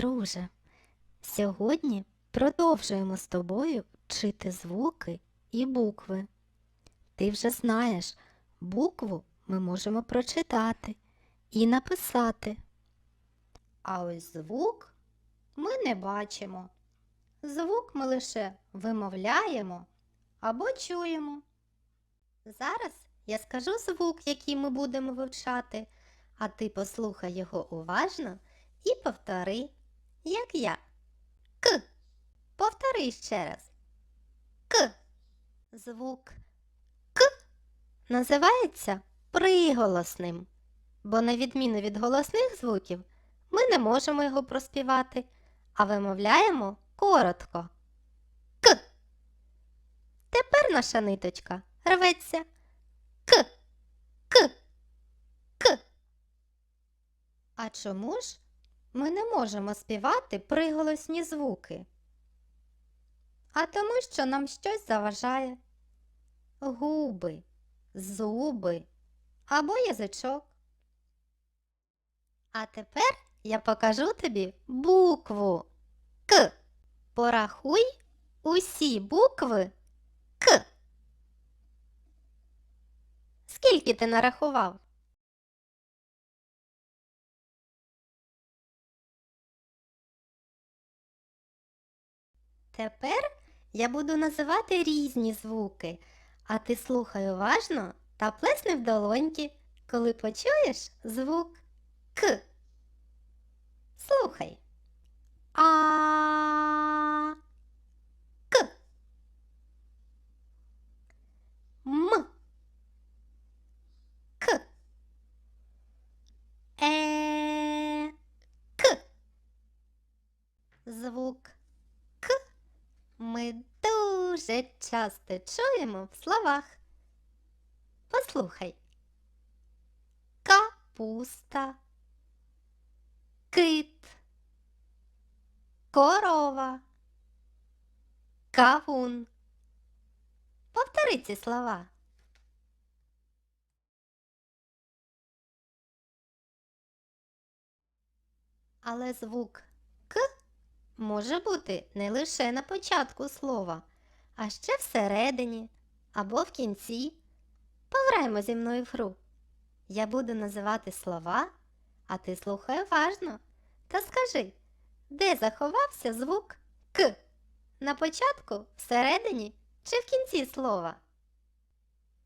друже. Сьогодні продовжуємо з тобою вчити звуки і букви. Ти вже знаєш, букву ми можемо прочитати і написати. А ось звук ми не бачимо. Звук ми лише вимовляємо або чуємо. Зараз я скажу звук, який ми будемо вивчати, а ти послухай його уважно і повтори, як я. К. Повтори ще раз. К. Звук К називається приголосним, бо на відміну від голосних звуків ми не можемо його проспівати, а вимовляємо коротко. К. Тепер наша ниточка рветься. К. К. К. А чому ж ми не можемо співати приголосні звуки? А тому, що нам щось заважає. Губи, зуби або язичок. А тепер я покажу тобі букву К. Порахуй усі букви К. Скільки ти нарахував? Тепер я буду називати різні звуки, а ти слухай уважно та плесни в долоньки, коли почуєш звук К. Слухай. А. К. М. К. Е. К. Звук дуже часто чуємо в словах. Послухай. Капуста, кит, корова, кавун. Повтори ці слова. Але звук К може бути не лише на початку слова, а ще всередині або в кінці. Пограємо зі мною в гру. Я буду називати слова, а ти слухай уважно та скажи, де заховався звук К? На початку, всередині чи в кінці слова?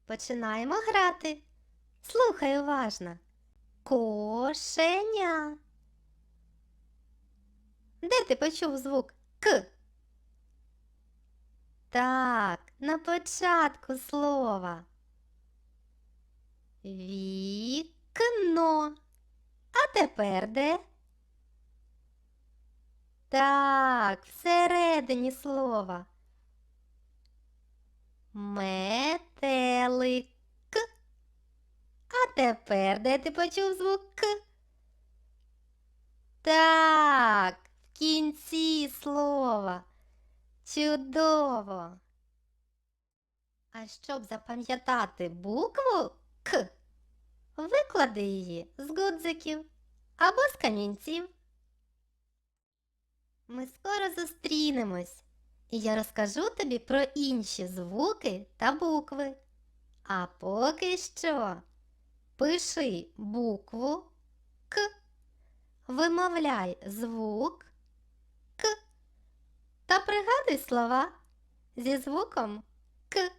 Починаємо грати. Слухай уважно. Кошеня. Де ти почув звук К? Так, на початку слова. Вікно. А тепер де? Так, всередині слова. Метелик. А тепер де ти почув звук К? Так, в кінці слова. Чудово. А щоб запам'ятати букву К, виклади її з гудзиків або з камінців. Ми скоро зустрінемось, і я розкажу тобі про інші звуки та букви. А поки що пиши букву К, вимовляй звук К та пригадуй слова зі звуком К.